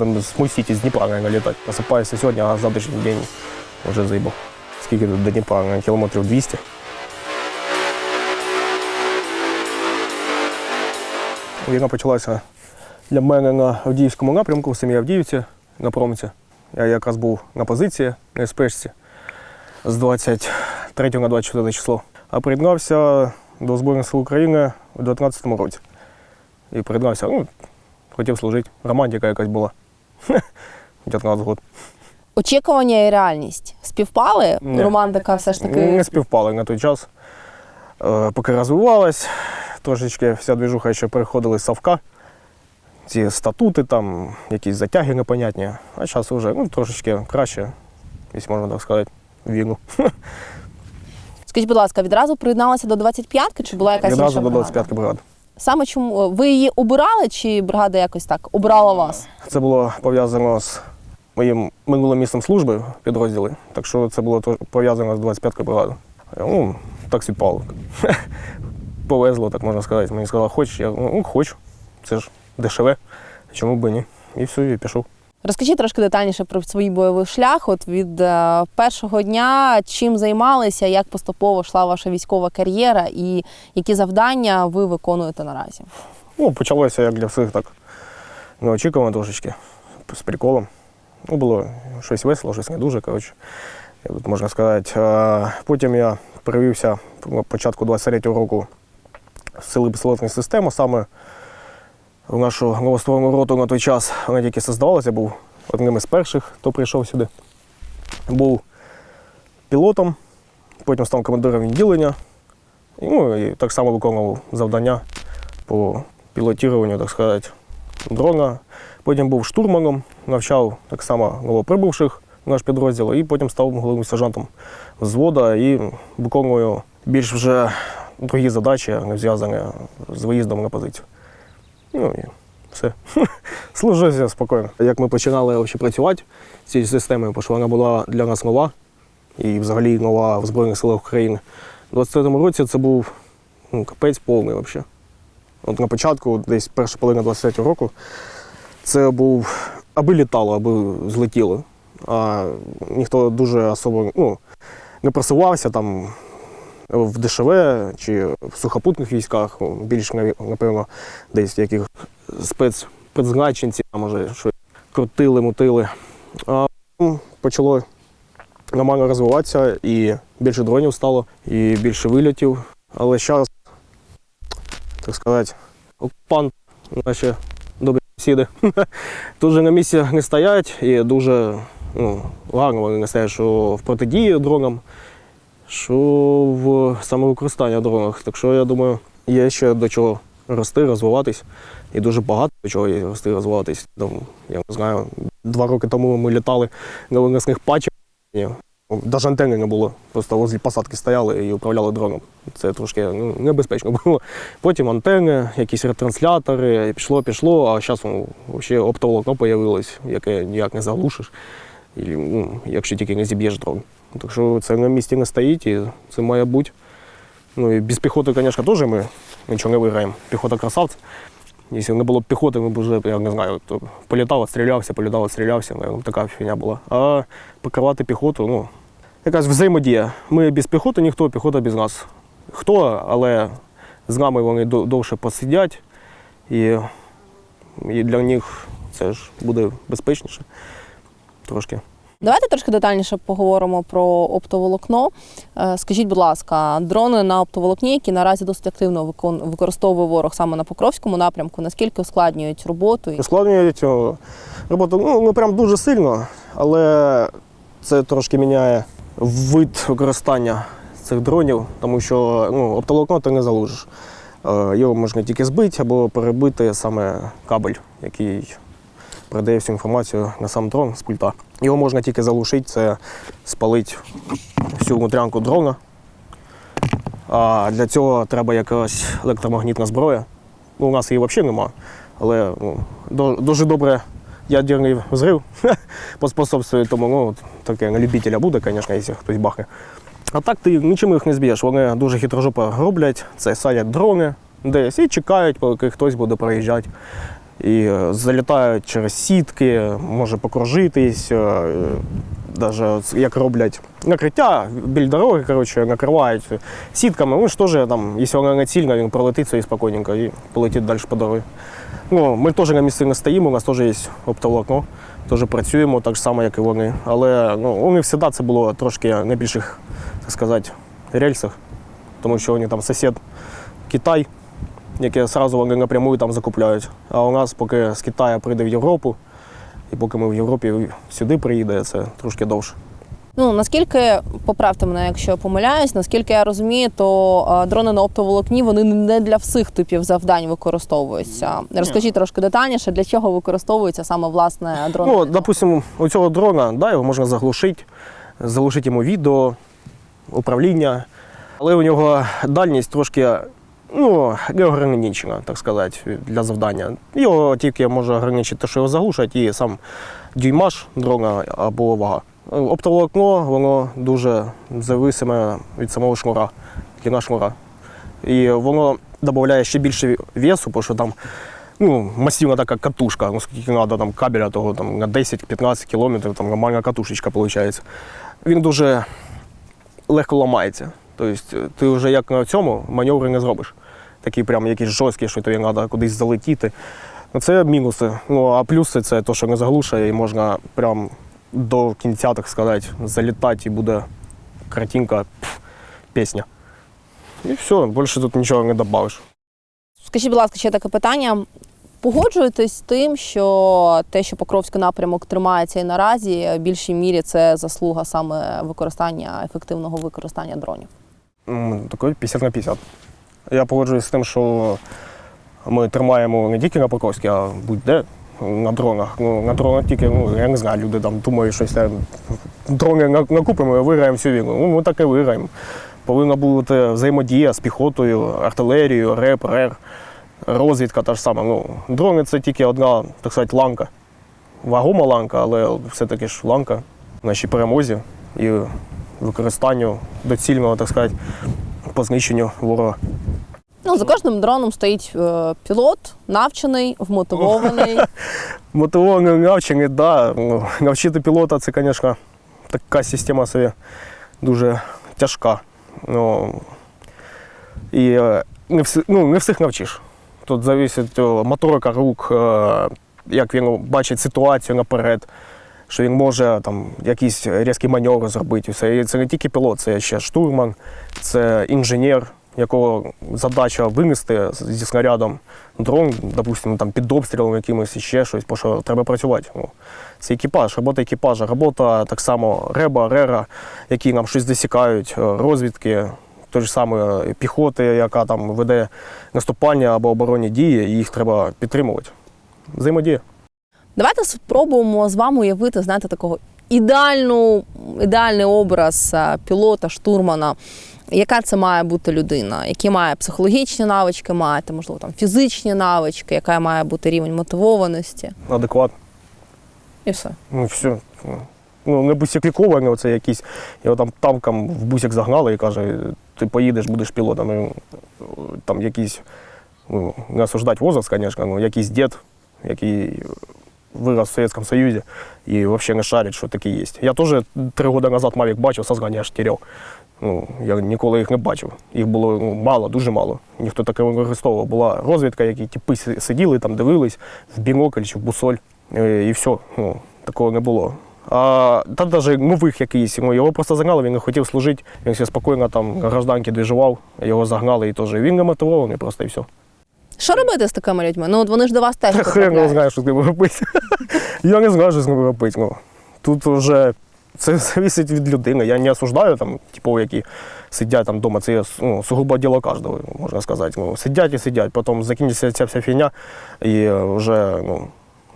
Потім з Мой-Сіті, з Дніпра, наверное, літати. Просипаюся сьогодні, а завтрашній день вже заїбав. Скільки тут до Дніпра? Наверное, Кілометрів 200. Війна почалася для мене на Авдіївському напрямку, в самій Авдіївці, на промці. Я якраз був на позиції на спешці з 23 на 24 число. А приєднався до Збройних сил України у 19 році. І приєднався, ну, хотів служити. Романтика якась була. 19 років. Очікування і реальність співпали? Ні. Романтика все ж таки. Не співпали на той час. Е, Поки розвивалась, трошечки вся двіжуха ще переходила з Савка. Ці статути, там, якісь затяги непонятні. А зараз вже ну, трошечки краще, якщо можна так сказати, війну. Скажіть, будь ласка, відразу приєдналася до 25-ки чи була якась Відразу інша до бригада? 25-ки бригади. Саме чому ви її обирали, чи бригада якось так обирала вас? Це було пов'язано з моїм минулим місцем служби підрозділи. Так що це було пов'язано з 25-ю бригадою. Ну, так співпало. Повезло, так можна сказати. Мені сказали, хочеш? Я ну, хочу. Це ж дешеве. Чому б ні? І все, і пішов. Розкажіть трошки детальніше про свій бойовий шлях. От від е, першого дня чим займалися, як поступово йшла ваша військова кар'єра, і які завдання ви виконуєте наразі? Ну, почалося як для всіх так неочікувано трошечки, з приколом. Ну, було щось весело, щось не дуже, коротше, тут можна сказати. Потім я перевівся на початку 23-го року в сили безпілотної системи, саме в нашу новостворену роту на той час. Вона тільки создавалася, був одним із перших, хто прийшов сюди. Був пілотом, потім став командиром відділення. І, Ну, і так само виконував завдання по пілотуванню, так сказати, дрона. Потім був штурманом, навчав так само новоприбувших в наш підрозділ, і потім став головним сержантом взвода і виконую більш вже другі задачі, не зв'язані з виїздом на позицію. Ну і все. Служуся спокійно. Як ми починали працювати з цією системою, бо що вона була для нас нова і взагалі нова в Збройних силах України. У 23-му році це був ну, капець повний взагалі. От на початку, десь перша половина 23-го року, це був аби літало, аби злетіло. А ніхто дуже особо ну, не просувався там в ДШВ чи в сухопутних військах, ну, більш, напевно, десь яких спецпризначенці, а може, щось крутили, мутили. А почало нормально розвиватися, і більше дронів стало, і більше вильотів. Але зараз, так сказати, окупант, наші добрі сусіди, дуже на місці не стоять і дуже ну, гарно вони не стоять, що в протидії дронам, що в самовикористання дронах. Так що я думаю, є ще до чого рости, розвиватись. І дуже багато до чого є рости, розвиватись. Там, я не знаю, два роки тому ми літали на виносних патчах. Навіть антенни не було. Просто возле посадки стояли і управляли дроном. Це трошки ну, небезпечно було. Потім антенни, якісь ретранслятори, пішло, пішло, а зараз ну, взагалі оптоволокно з'явилось, яке ніяк не заглушиш, і, ну, якщо тільки не зіб'єш дрон. Так що це на місці не стоїть і це має бути. Ну і без піхоти, звісно, теж ми нічого не виграємо. Піхота красавця. Якщо не було б піхоти, ми б вже, я не знаю, то політав, відстрілявся, політав, відстрілявся, наверно, така фігня була. А покривати піхоту, ну, якась взаємодія. Ми без піхоти, ніхто, піхота без нас. Хто, але з нами вони довше посидять, і, і для них це ж буде безпечніше трошки. Давайте трошки детальніше поговоримо про оптоволокно. Е, Скажіть, будь ласка, дрони на оптоволокні, які наразі досить активно використовує ворог саме на Покровському напрямку, наскільки ускладнюють роботу? Ускладнюють роботу ну, не прям дуже сильно, але це трошки міняє вид використання цих дронів, тому що ну, оптоволокно ти не залужиш. Е, Його можна тільки збити або перебити саме кабель, який передає всю інформацію на сам дрон з пульта. Його можна тільки залишити, це спалити всю внутрянку дрона. А для цього треба якась електромагнітна зброя. Ну, у нас її взагалі немає. Але ну, дуже добре ядерний взрив поспособствує тому, ну, таке на любителя буде, звісно, якщо хтось бахне. А так ти нічим їх не зб'єш. Вони дуже хитрожопо роблять, це садять дрони десь і чекають, поки хтось буде проїжджати. І е, залітають через сітки, може покружитись, навіть як роблять накриття біля дороги, коротше, накривають сітками. Він ж теж там, якщо вона не цільна, він пролетить собі спокійненько і полетить далі по дорозі. Ну, ми теж на місці не стоїмо, у нас теж є оптоволокно, теж працюємо так само, як і вони. Але ну, у них завжди це було трошки на більших, так сказати, рельсах, тому що вони там сусід Китай, яке одразу вони напряму там закупляють. А у нас, поки з Китаю прийде в Європу, і поки ми в Європі сюди приїде, це трошки довше. Ну наскільки поправте мене, якщо я помиляюсь, наскільки я розумію, то дрони на оптоволокні вони не для всіх типів завдань використовуються. Розкажіть трошки детальніше, для чого використовуються саме власне дрони. Ну, допустимо, у цього дрона, да, його можна заглушити, заглушити йому відео, управління, але у нього дальність трошки ну, не ограничена, так сказати, для завдання. Його тільки може ограничити те, що його заглушать, і сам дюймаж дрона або вага. Оптоволокно, воно дуже зависиме від самого шнура, длина шнура. І воно додає ще більше весу, бо що там ну, масивна така катушка, ну скільки треба там кабеля того там, на 10-15 кілометрів, там нормальна катушечка виходить. Він дуже легко ламається. Тобто ти вже як на цьому маневри не зробиш. Такі прям якісь жорсткі, що тобі треба кудись залетіти. Ну, Це мінуси. Ну, а плюси це те, що не заглушує, і можна прям до кінця, так сказати, залітати і буде картинка, пф, пісня. І все, більше тут нічого не додавиш. Скажіть, будь ласка, ще таке питання. Погоджуєтесь з тим, що те, що Покровський напрямок тримається і наразі, в більшій мірі це заслуга саме використання ефективного використання дронів. М, Такий 50 на 50. Я погоджуюсь з тим, що ми тримаємо не тільки на Покровській, а будь-де на дронах. Ну, на дронах тільки, ну, я не знаю, люди там думають, щось там, дрони накупимо і виграємо всю війну. Ну, ми так і виграємо. Повинна бути взаємодія з піхотою, артилерією, РЕП, РЕР, розвідка та ж сама. Ну, дрони це тільки одна, так сказати, ланка. Вагома ланка, але все-таки ж ланка в нашій перемозі і використанню доцільного, так сказати, по знищенню ворога. Ну, за кожним дроном стоїть е, пілот, навчений, вмотивований. Мотивований навчений, да. Ну, навчити пілота це, звісно, така система собі дуже тяжка. Ну, і е, не, всі, ну, не всіх навчиш. Тут залежить е, моторика рук, е, як він бачить ситуацію наперед, що він може там, якісь різкі маневри зробити. Все. Це не тільки пілот, це ще штурман, це інженер, якого задача винести зі снарядом дрон, допустимо, там під обстрілом якимось ще щось, бо що треба працювати. Ну, це екіпаж, робота екіпажа, робота так само реба, рера, які нам щось засікають, е, розвідки, той ж саме піхоти, яка там веде наступання або оборонні дії, їх треба підтримувати. Взаємодія. Давайте спробуємо з вами уявити, знаєте, такого ідеальну, ідеальний образ е, пілота, штурмана. Яка це має бути людина? Які має психологічні навички, маєте, можливо, там фізичні навички, яка має бути рівень мотивованості, Адекватно. і все. Ну, все. Ну, не бусиквікований, оце якийсь. Його там танком в бусик загнали і каже, ти поїдеш, будеш пілотом. І, там якийсь, ну, не осуждать возраст, звісно, ну, якийсь дід, який вирос в Совєтському Союзі і взагалі не шарить, що таке є. Я теж три роки назад Мавік бачив, сознання аж теряв. Ну, я ніколи їх не бачив. Їх було ну, мало, дуже мало. Ніхто таке не використовував. Була розвідка, які типи сиділи, там дивились в бінокль чи в бусоль. Е, І все. Ну, такого не було. А та навіть нових якийсь, ну, його просто загнали, він не хотів служити, він все спокійно там гражданки двіжував, його загнали і теж. Він не мотивований просто і все. Що робити з такими людьми? Ну, от вони ж до вас теж Хрен не знаю, що з ними робити. Я не знаю, що з ними робити. Ну, тут вже це залежить від людини. Я не осуждаю там, типу, які сидять там вдома. Це ну, сугубо діло кожного, можна сказати. Ну, сидять і сидять, потім закінчиться ця вся фігня, і вже ну,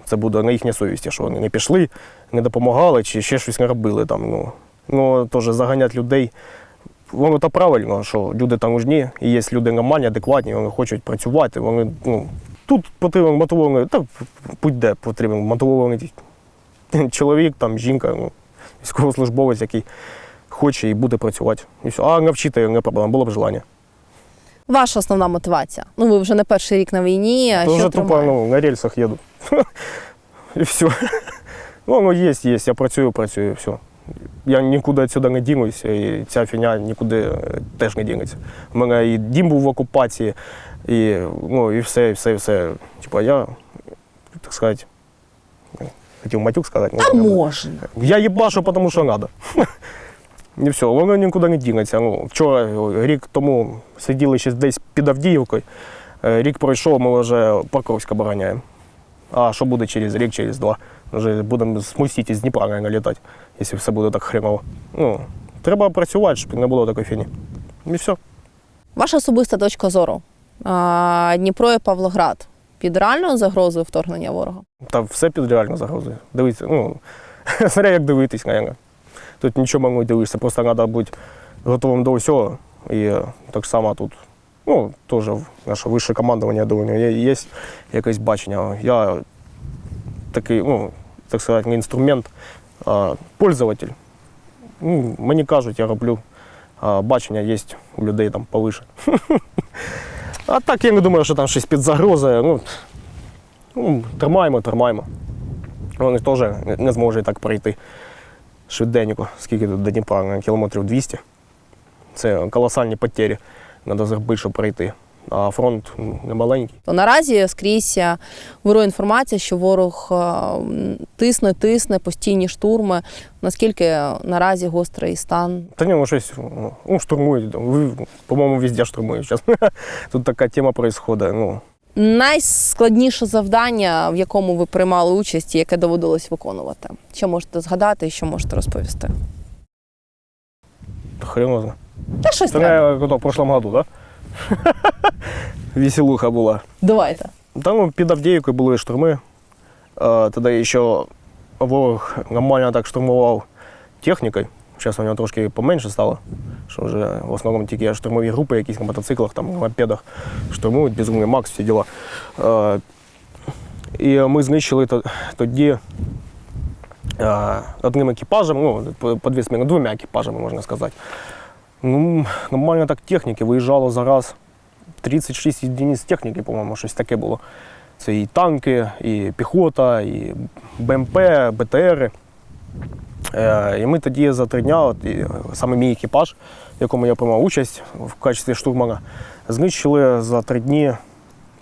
це буде на їхній совісті, що вони не пішли, не допомагали чи ще щось не робили. Там, ну. Ну, теж заганять людей. Воно то правильно, що люди там нужні, і є люди нормальні, адекватні, вони хочуть працювати. Вони, ну, тут потрібен мотивований, та будь-де потрібен мотивований чоловік, там, жінка, ну, військовослужбовець, який хоче і буде працювати. І все. А навчити не проблема, було б желання. Ваша основна мотивація? Ну, ви вже не перший рік на війні. а що тупо тримає? ну, на рельсах еду. І все. Ну, воно є, є. Я працюю, працюю, і все. Я нікуди відсюди не дінуся, і ця фігня нікуди е, теж не дінеться. У мене і дім був в окупації, і, ну, і все, і все, і все. Типа я, так сказати, хотів матюк сказати. Та ну, можна. Я їбашу, тому що треба. І все, воно нікуди не дінеться. Ну, вчора, рік тому сиділи ще десь під Авдіївкою. Е, Рік пройшов, ми вже Покровськ обороняємо. А що буде через рік, через два? Вже будемо з Мусіті, з Дніпра літати, якщо все буде так хреново. Ну, треба працювати, щоб не було такої фіні. І все. Ваша особиста точка зору. А, Дніпро і Павлоград під реальною загрозою вторгнення ворога. Та все під реально загрозою. Дивіться, ну, смотря як дивитись, наверное. Тут нічого не дивишся, просто треба бути готовим до всього. І е, так само тут, ну, теж наше вище командування, я думаю, є, є якесь бачення. Я такий, ну, так сказати, не інструмент, пользователь. Ну, мені кажуть, я роблю. А бачення є у людей там повише. А так я не думаю, що там щось під загрозою. Ну, Ну, тримаємо, тримаємо. Вони теж не- не зможуть так пройти швиденько, скільки тут до Дніпра, кілометрів 200. Це колосальні потері. Треба зробити, щоб пройти. А фронт ну, не маленький. То наразі скрізь е, вирує інформація, що ворог е, тисне, тисне, постійні штурми. Наскільки наразі гострий стан? Та ні, ну щось ну, ну, штурмують. По-моєму, везде штурмують зараз. Тут така тема відбувається. Ну, Найскладніше завдання, в якому ви приймали участь і яке доводилось виконувати. Що можете згадати і що можете розповісти? хрен. Та щось Це не в прошлом году, так? Да? Веселуха була. Давайте. Там під Авдіївкою були штурми. Е, Тоді ще ворог нормально так штурмував технікою. Зараз у нього трошки поменше стало. Що вже в основному тільки штурмові групи, якісь на мотоциклах, там, на мопедах штурмують, безумний Макс, всі діла. Е, І ми знищили тоді е, одним екіпажем, ну, по- дві зміни, двома екіпажами, можна сказати. Ну, нормально так техніки виїжджало зараз 36 одиниць техніки, по-моєму, щось таке було. Це і танки, і піхота, і БМП, БТРи. Е, і ми тоді за три дня, от, і, саме мій екіпаж, в якому я приймав участь в качестві штурмана, знищили за три дні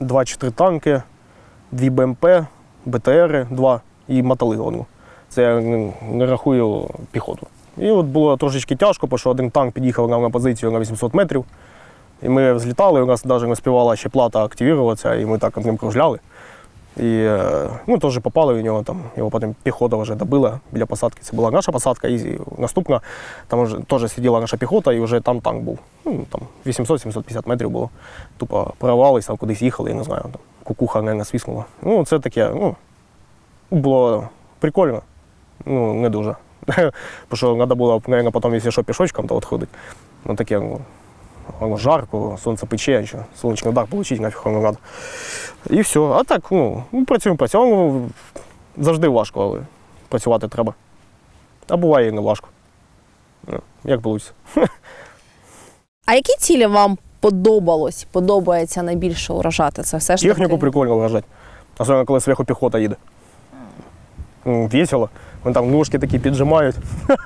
2 чи 3 танки, 2 БМП, БТРи, 2 і мотали. Це я не рахую піхоту. І от було трошечки тяжко, бо що один танк під'їхав нам на позицію на 800 метрів. І ми взлітали, у нас навіть не співала ще плата активуватися, і ми так ним кружляли. І е, ну, теж попали в нього, там, його потім піхота вже добила біля посадки. Це була наша посадка, і наступна, там вже теж сиділа наша піхота, і вже там танк був. Ну, там 800-750 метрів було. Тупо прорвались, там кудись їхали, я не знаю, там кукуха не свіснула. Ну, це таке, ну, було прикольно, ну, не дуже. Бо що треба було, мабуть, потім, якщо що, пішочком, то от ходити. Ну, таке, ну, воно жарко, сонце пече, що сонячний удар отримати, нафіг воно треба. І все. А так, ну, ну, працюємо, працюємо. Ну, Завжди важко, але працювати треба. А буває і не важко. Ну, Як вийде. А які цілі вам подобалось, подобається найбільше уражати? Це все ж Техніку таки? прикольно вважати. Особливо, коли зверху піхота їде. Ну, Весело. Вони там ножки такі піджимають.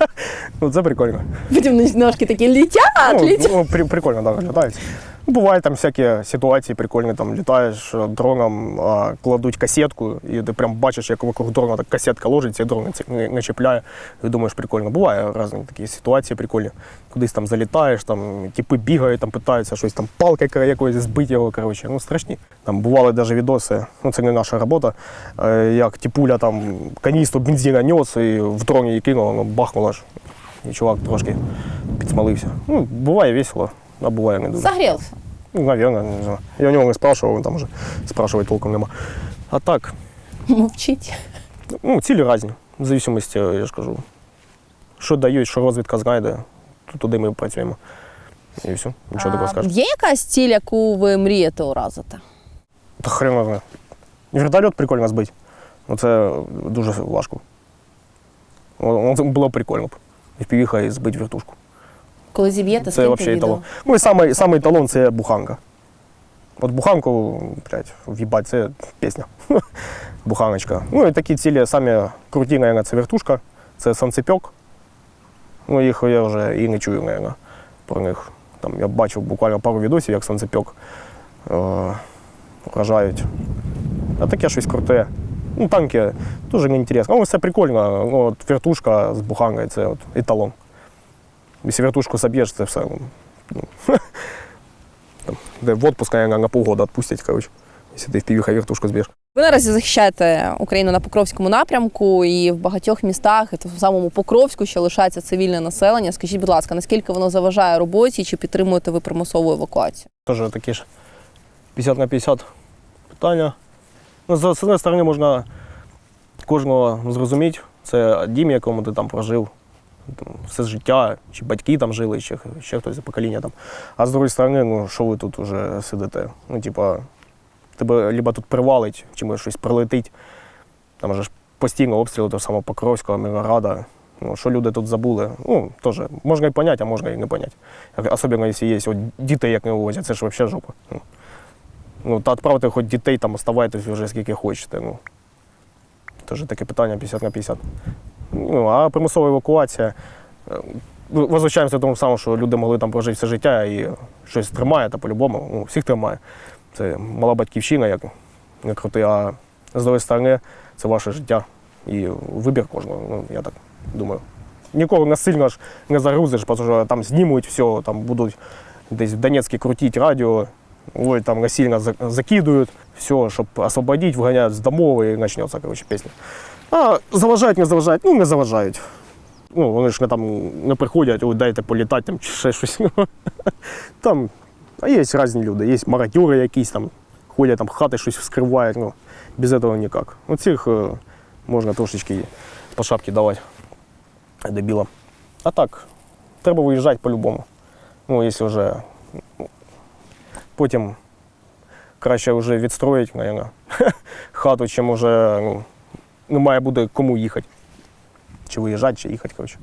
ну, це прикольно. Потім ножки такі літять, Ну, літять. ну, при, прикольно, так, літають. Ну, Бувають там всякі ситуації прикольні, там літаєш е, дроном, а, кладуть касетку, і ти прям бачиш, як вокруг дрона так касетка ложиться, і дрон не чіпляє. І думаєш, прикольно. Буває різні такі ситуації прикольні. Кудись там залітаєш, там типи бігають, там питаються щось там палки якоюсь збити його, коротше, ну страшні. Там бували навіть відоси, ну це не наша робота, е, як тіпуля там каністру бензина нес і в дроні її кинула, ну бахнула ж. І чувак трошки підсмалився. Ну, буває весело, а буває не дуже. Загрівся. Ну, наверное, не знаю. Я у него не спрашивал, он там уже спрашивать толком нема. А так, Мовчить. ну, цілі різні. В зависимості, я ж кажу, що дають, що розвідка знайде, то туди ми працюємо. І все, нічого такого А, скажеш. Є якась ціль, яку ви мрієте уразити? Та хрен його знає. Вертольот прикольно збити. Ну це дуже важко. Ну, це було прикольно б. І і збити вертушку. Коли зіб'єте, Це скиньте взагалі відео. еталон. Ну і самий, самий еталон це буханка. От буханку, блядь, в'їбать, це пісня. Буханочка. Ну і такі цілі самі круті, мабуть, це вертушка, це санцепьок. Ну, їх я вже і не чую, мабуть, про них. Там я бачив буквально пару відосів, як санцепьок е, вражають. А таке щось круте. Ну, танки дуже неінтересно. Ну, це прикольно. Ну, от вертушка з буханкою це от еталон. Якщо вертушку соб'єш, це все. Ну, там, де в отпуск, наверное, на полгода відпустять, коротше, якщо ти в півіха вертушку зб'єш. Ви наразі захищаєте Україну на Покровському напрямку і в багатьох містах, і в самому Покровську ще лишається цивільне населення. Скажіть, будь ласка, наскільки воно заважає роботі, чи підтримуєте ви примусову евакуацію? Теж такі ж 50 на 50 питання. Ну, з однієї сторони, можна кожного зрозуміти. Це дім, якому ти там прожив все життя, чи батьки там жили, чи ще хтось за покоління там. А з другої сторони, ну що ви тут вже сидите? Ну, типа, тебе либо тут привалить, чи може щось прилетить. Там же ж постійно обстріли того самого Покровського, Мирограда. Ну, що люди тут забули, ну, теж можна і поняти, а можна і не поняти. Особливо, якщо є от дітей, як не вивозять, це ж взагалі жопа. Ну, ну та відправте хоч дітей, там оставайтесь вже скільки хочете. Ну. Теж таке питання 50 на 50. Ну, а примусова евакуація. е, Возвращаємося до того самого, що люди могли там прожити все життя і щось тримає, та по-любому, ну, всіх тримає. Це мала батьківщина, як не крути, а з другої сторони, це ваше життя і вибір кожного, ну, я так думаю. Нікого не сильно ж не загрузиш, тому що там знімуть все, там будуть десь в Донецьке крутити радіо, ой, там насильно закидують, все, щоб освободити, вганяють з домов і почнеться, коротше, пісня. А заважають, не заважають, ну не заважають. Ну, вони ж не там не приходять, дайте політати там чи ще щось. Там, а є різні люди, є мародьори якісь там, ходять там хати щось вскривають, ну, без цього ніяк. Ну, цих е, можна трошечки по шапці давати дебілам. А так, треба виїжджати по-любому. Ну, якщо вже ну, потім краще вже відстроїти, мабуть, хату, чим вже ну, немає буде кому їхати. Чи виїжджати, чи їхати, коротше.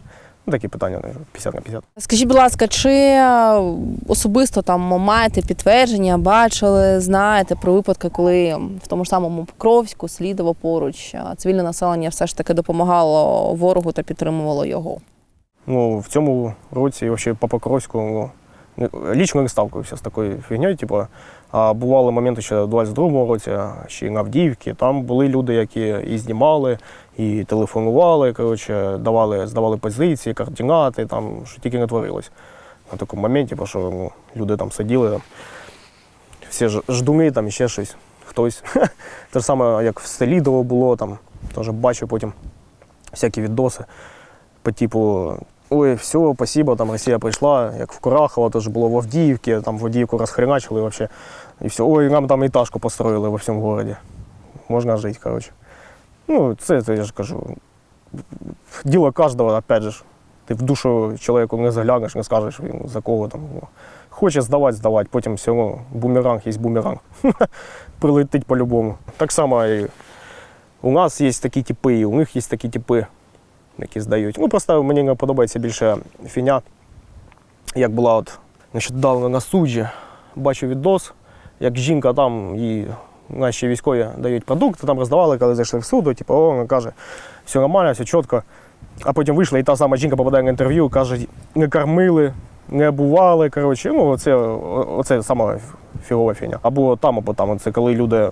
Ну, такі питання, наверное, 50 на 50. Скажіть, будь ласка, чи е, особисто там маєте підтвердження, бачили, знаєте про випадки, коли в тому ж самому Покровську, Слідово поруч, цивільне населення все ж таки допомагало ворогу та підтримувало його? Ну, в цьому році, взагалі по Покровську, ну, лічно не сталкивався з такою фігньою. Типу, а бували моменти ще в 22-му році, ще й на Авдіївці. Там були люди, які і знімали, і телефонували, коротше, давали, здавали позиції, координати, там, що тільки не творилось. На такому моменті, що ну, люди там сиділи, всі ждуни, там ще щось, хтось. Те ж саме, як в Селідово було, там, теж бачив потім всякі відоси по типу. Ой, все, спасибо, там Росія прийшла, як в Курахово, теж було в Авдіївці, там в Авдіївку розхреначили вообще. І все, ой, нам там етажку построїли во всьому місті. Можна жити, коротше. Ну, це, це я ж кажу. Діло кожного, опять же. Ти в душу чоловіку не заглянеш, не скажеш, він за кого там. Хоче здавати, здавати, потім все одно бумеранг є бумеранг. Прилетить по-любому. Так само і у нас є такі типи, і у них є такі типи які здають. Ну, просто мені подобається більше фіня. Як була от нещодавно на суджі, бачу відос, як жінка там їй наші військові дають продукти, там роздавали, коли зайшли в суду, типу, о, вона каже, все нормально, все чітко. А потім вийшла, і та сама жінка попадає на інтерв'ю, каже, не кормили, не бували. Коротше, ну, оце, оце сама фігова фіня. Або там, або там. Це коли люди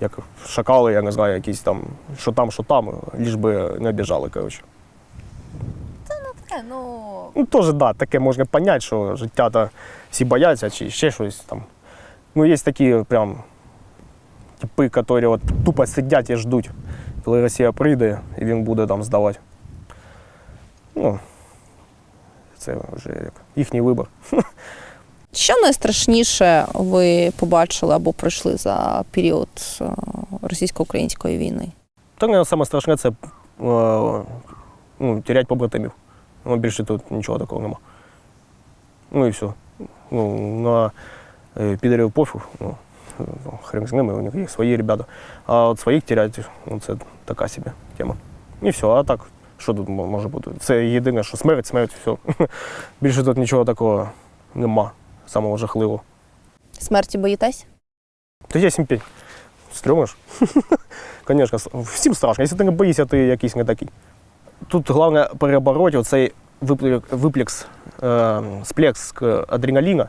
як шакали, я не знаю, якісь там, що там, що там, ліж би не обіжали, коротше. Ну Ну, теж, да, таке можна поняти, що життя то всі бояться чи ще щось там. Ну, є такі прям типи, які от тупо сидять і ждуть, коли Росія прийде і він буде там здавати. Ну, це вже як їхній вибір. що найстрашніше ви побачили або пройшли за період е, російсько-української війни? Та страшне це е, ну, терять побратимів. Ну, більше тут нічого такого нема. Ну і все. Ну, на е, підерів пофіг. Ну, хрен з ними, у них є свої ребята. А от своїх терять, ну, це така собі тема. І все, а так, Що тут може бути? Це єдине, що смерть, смерть, все. Більше тут нічого такого нема, самого жахливого. Смерті боїтесь? Та я 7-5. Стрьомно ж. Звісно, всім страшно. Якщо ти не боїшся, ти якийсь не такий. Тут головне перебороти оцей виплек- виплекс, е, сплеск адреналіна.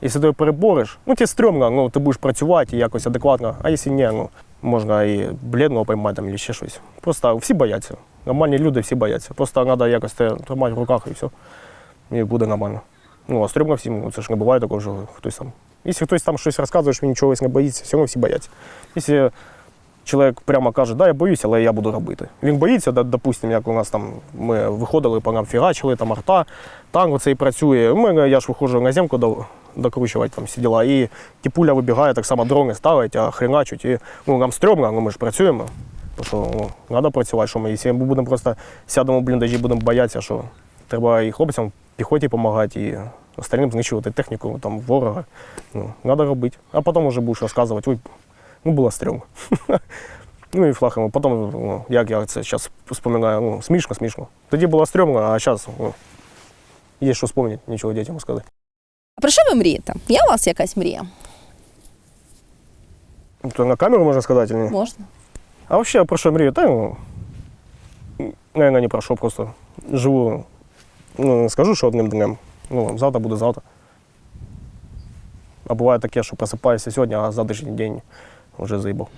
Якщо ти перебориш, ну тебе стрьомно, ну ти будеш працювати якось адекватно, а якщо ні, ну можна і бледного поймати там, або ще щось. Просто всі бояться. Нормальні люди всі бояться. Просто треба якось тримати в руках і все. І буде нормально. Ну, а стрьомно всім, ну, це ж не буває такого, що хтось там. Якщо хтось там щось розказує, що він чогось не боїться, все одно всі бояться. Якщо чоловік прямо каже, да, я боюся, але я буду робити. Він боїться, допустимо, як у нас там ми виходили, по нам фігачили, там арта, танк оцей працює. Ми, я ж виходжу на земку до, докручувати там всі діла. І ті пуля вибігає, так само дрони ставить, а хреначуть. І, ну, нам стрьомно, ну, ми ж працюємо. То що ну, треба працювати, що ми, якщо ми будемо просто сядемо в бліндажі, будемо боятися, що треба і хлопцям піхоті допомагати, і остальним знищувати техніку там, ворога. Ну, треба робити. А потім вже будеш розказувати, ой, ну було стрьомно. Ну і флахами. Потім, ну, як я це зараз споминаю, ну, смішно, смішно. Тоді було стрьомно, а зараз ну, є що спомнити, нічого дітям сказати. А про що ви мрієте? Є у вас якась мрія? Ну, То на камеру можна сказати, чи ні? Можна? А взагалі про що мрію? Та ну, наверное, не про що, просто живу. Ну, не скажу, що одним днем. Ну, завтра буде завтра. А буває таке, що просипаюся сьогодні, а завтрашній день вже заїбав.